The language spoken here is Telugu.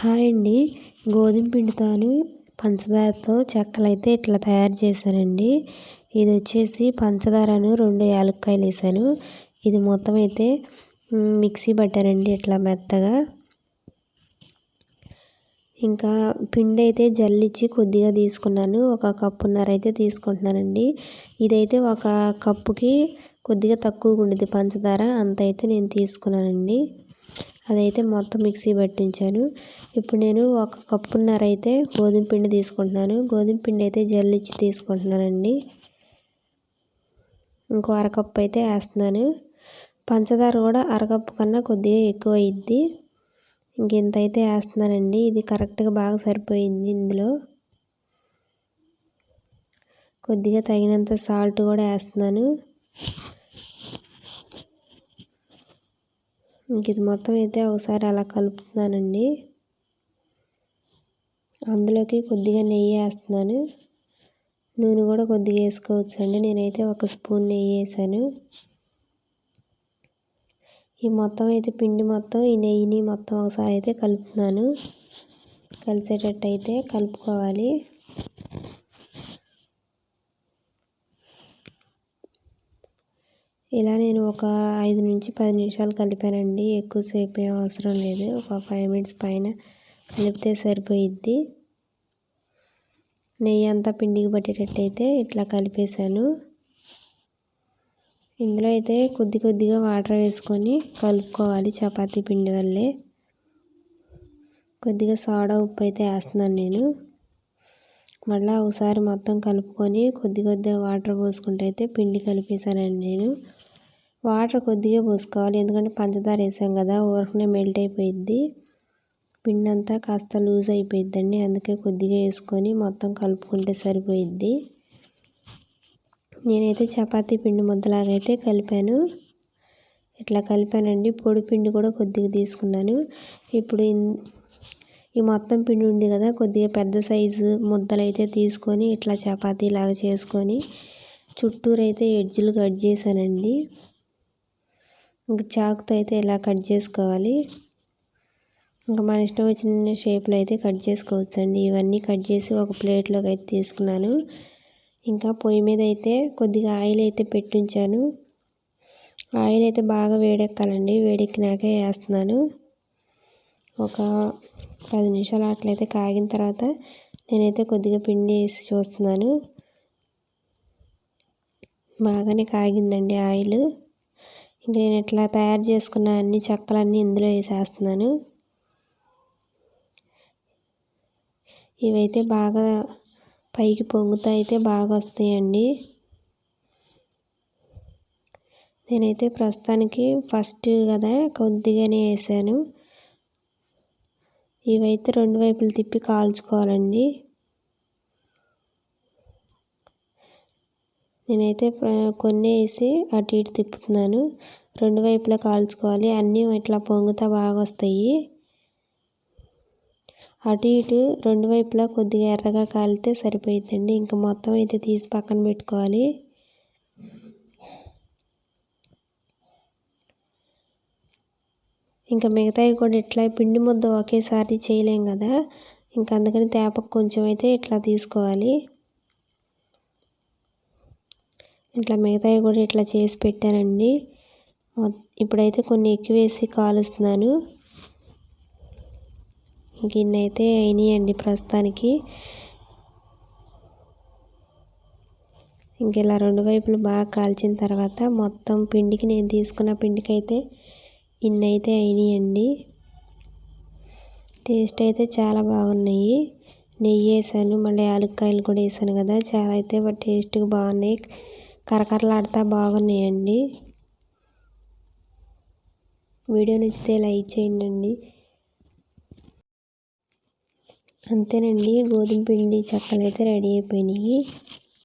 హాయ్ అండి. గోధుమ పిండితోని పంచదారతో చెక్కలు అయితే ఇట్లా తయారు చేశానండి ఇది వచ్చేసి పంచదారను రెండు యాలక్కాయలు వేసాను ఇది మొత్తం అయితే మిక్సీ పట్టారండి ఇట్లా మెత్తగా. ఇంకా పిండి అయితే జల్లిచ్చి కొద్దిగా తీసుకున్నాను. ఒక కప్పున్నర అయితే తీసుకుంటున్నానండి. ఇదైతే ఒక కప్పుకి కొద్దిగా తక్కువగా ఉండేది పంచదార. అంత అయితే నేను తీసుకున్నానండి. అదైతే మొత్తం మిక్సీ పట్టించాను. ఇప్పుడు నేను ఒక కప్పున్నర అయితే గోధుమ పిండి తీసుకుంటున్నాను. గోధుమ పిండి అయితే జల్లిచ్చి తీసుకుంటున్నానండి. ఇంకో అరకప్పు అయితే వేస్తున్నాను. పంచదార కూడా అరకప్పు కన్నా కొద్దిగా ఎక్కువ అయింది ఇంకెంత అయితే వేస్తున్నానండి. ఇది కరెక్ట్గా బాగా సరిపోయింది ఇందులో. కొద్దిగా తగినంత సాల్ట్ కూడా వేస్తున్నాను. ఇంక ఇది మొత్తం అయితే ఒకసారి అలా కలుపుతున్నానండి. అందులోకి కొద్దిగా నెయ్యి వేస్తున్నాను. నూనె కూడా కొద్దిగా వేసుకోవచ్చు అండి నేనైతే ఒక స్పూన్ నెయ్యి వేసాను. ఈ మొత్తం అయితే పిండి మొత్తం ఈ నెయ్యిని మొత్తం ఒకసారి అయితే కలుపుతున్నాను. కలిసేటట్టు అయితే కలుపుకోవాలి. ఇలా నేను ఒక ఐదు నుంచి పది నిమిషాలు కలిపానండి. ఎక్కువసేపు ఏం అవసరం లేదు. ఒక ఫైవ్ మినిట్స్ పైన కలిపితే సరిపోయిద్ది. నెయ్యి అంతా పిండికి పట్టేటట్టయితే ఇట్లా కలిపేశాను. ఇందులో అయితే కొద్ది కొద్దిగా వాటర్ వేసుకొని కలుపుకోవాలి చపాతీ పిండి వల్లే. కొద్దిగా సోడా ఉప్పు అయితే వేస్తున్నాను నేను. మళ్ళీ ఒకసారి మొత్తం కలుపుకొని కొద్ది కొద్దిగా వాటర్ పోసుకుంటే అయితే పిండి కలిపేశానండి నేను. వాటర్ కొద్దిగా పోసుకోవాలి. ఎందుకంటే పంచదార వేసాం కదా ఊరకనే మెల్ట్ అయిపోయిద్ది. పిండి అంతా కాస్త లూజ్ అయిపోయిద్దండి. అందుకే కొద్దిగా వేసుకొని మొత్తం కలుపుకుంటే సరిపోయిద్ది. నేనైతే చపాతీ పిండి ముద్దలాగైతే కలిపాను. ఇట్లా కలిపానండి. పొడి పిండి కూడా కొద్దిగా తీసుకున్నాను. ఇప్పుడు ఈ మొత్తం పిండి ఉంది కదా కొద్దిగా పెద్ద సైజు ముద్దలు అయితే తీసుకొని ఇట్లా చపాతీ లాగా చేసుకొని చుట్టూరు అయితే ఎడ్జులు కట్ చేశానండి. ఇంక చాకుతో అయితే ఇలా కట్ చేసుకోవాలి? ఇంకా మన ఇష్టం వచ్చిన షేప్లో అయితే కట్ చేసుకోవచ్చు అండి ఇవన్నీ కట్ చేసి ఒక ప్లేట్లోకి అయితే తీసుకున్నాను. ఇంకా పొయ్యి మీద అయితే కొద్దిగా ఆయిల్ అయితే పెట్టించాను. ఆయిల్ అయితే బాగా వేడెక్కాలండి. వేడెక్కినాకే వేస్తున్నాను. ఒక పది నిమిషాలు అట్లయితే కాగిన తర్వాత నేనైతే కొద్దిగా పిండి వేసి చూస్తున్నాను. బాగానే కాగిందండి ఆయిల్. నేను ఇట్లా తయారు చేసుకున్న అన్ని చెక్కలన్నీ ఇందులో వేసేస్తున్నాను. ఇవైతే బాగా పైకి పొంగుతా అయితే బాగా వస్తాయండి. నేనైతే ప్రస్తుతానికి ఫస్ట్ కదా కొద్దిగానే వేసాను. ఇవైతే రెండు వైపులు తిప్పి కాల్చుకోవాలండి. నేనైతే కొన్ని వేసి అటు ఇటు తిప్పుతున్నాను. రెండు వైపులా కాల్చుకోవాలి. అన్నీ ఇట్లా పొంగుతా బాగా వస్తాయి. అటు ఇటు రెండు వైపులా కొద్దిగా ఎర్రగా కాలితే సరిపోయిద్దండి. ఇంకా మొత్తం అయితే తీసి పక్కన పెట్టుకోవాలి. ఇంకా మిగతావి కూడా ఇట్లా పిండి ముద్ద ఒకేసారి చేయలేం కదా. ఇంకా అందుకని తేపకు కొంచెం అయితే ఇట్లా తీసుకోవాలి. ఇట్లా మిగతావి కూడా ఇట్లా చేసి పెట్టానండి. ఇప్పుడైతే కొన్ని ఎక్కువ వేసి కాలుస్తున్నాను. గిన్నె అయితే అయినాయండి ప్రస్తుతానికి. ఇంక ఇలా రెండు వైపులు బాగా కాల్చిన తర్వాత మొత్తం పిండికి నేను తీసుకున్న పిండికి అయితే ఇన్ని అయితే అయినాయండి. టేస్ట్ అయితే చాలా బాగున్నాయి. నెయ్యి వేసాను మళ్ళీ యాలక్కాయలు కూడా వేసాను కదా చాలా అయితే టేస్ట్గా బాగున్నాయి. కరకరలాడుతూ బాగున్నాయండి. వీడియో నచ్చితే లైక్ చేయండి అంతేనండి గోధుమ పిండి చక్కలు అయితే రెడీ అయిపోయినాయి.